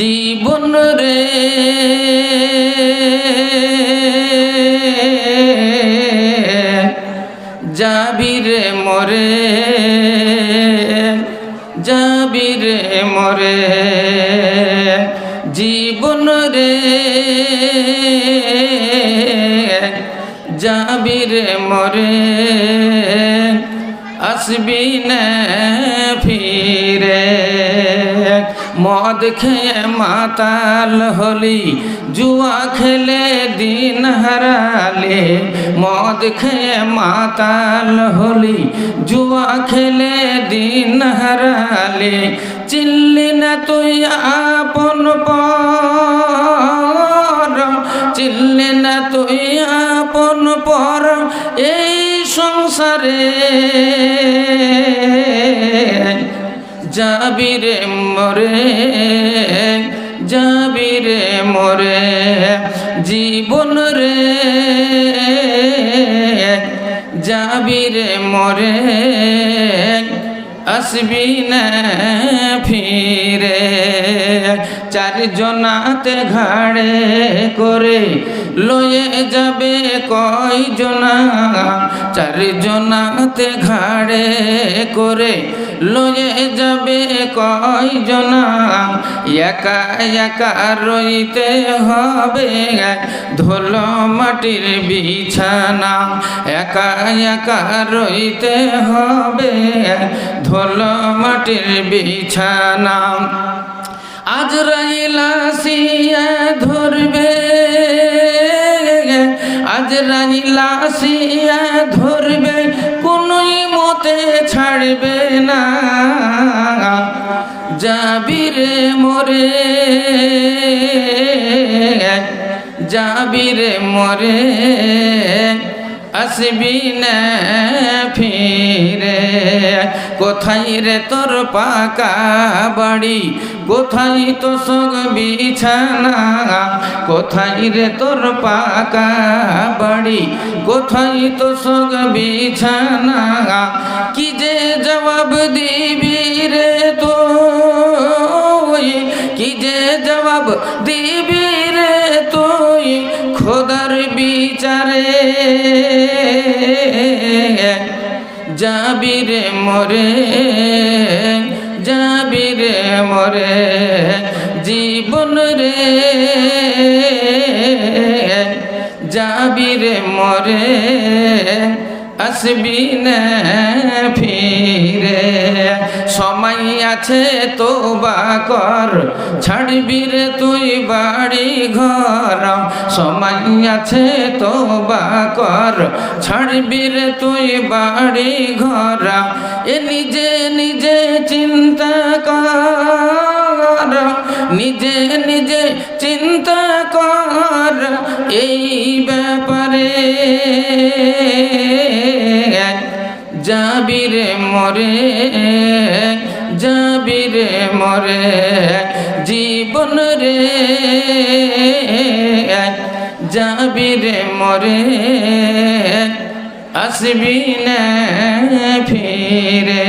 জীবন রে। যাবি মরে যাবি মরে। জীবন রে যাবি মরে। আসবি না ফিরে। মদ খেয়ে মাতাল হলি, জুয়া খেলে দিন হারালে। মদ খেয়ে মাতাল হলি, জুয়া খেলে দিন হারালে। চিল্লি না তুই আপন পর চিল্লি না তুই আপন পর এই সংসারে। যাবি রে মরে যাবি মরে, জীবন রে। যাবি রে মরে, আসবি ফিরে। চারজনাতে ঘাড়ে করে লয়ে যাবে কয় জনা চারজনাতে ঘাড়ে করে লয়ে যাবে কয় জনা একা একা রইতে হবে। ধুল মাটির বিছানা, একা একা রইতে হবে। ধুল মাটির বিছানা। আজ রাইলা রাইলা সিয়া ধরবে কোনই মতে ছাড়বে না। যাবিরে মরে যাবিরে মরে। আসবি ফিরে। কোথায় রে তোর পাকা বাড়ি? কোথায় তো সগ বিছানা? কোথায় রে তোর পাকা বাড়ি? কোথায় তো সগ বিছানা? কি যে জবাব দিবি রে তো বিচারে যাবি রে মরে যাবির মরে জীবন রে। যাবির মরে আসবি না ফিরে। সময় আছে তো বা কর, ছাড়বি রে তুই বাড়ি ঘর সময় আছে তো বা কর, ছাড়বি রে তুই বাড়ি ঘর এ নিজে নিজে চিন্তা কর, নিজে নিজে চিন্তা কর। এই ব্যাপারে যাবি মরে যাবি মরে জীবন রে যাবি মরে আসবি না ফিরে।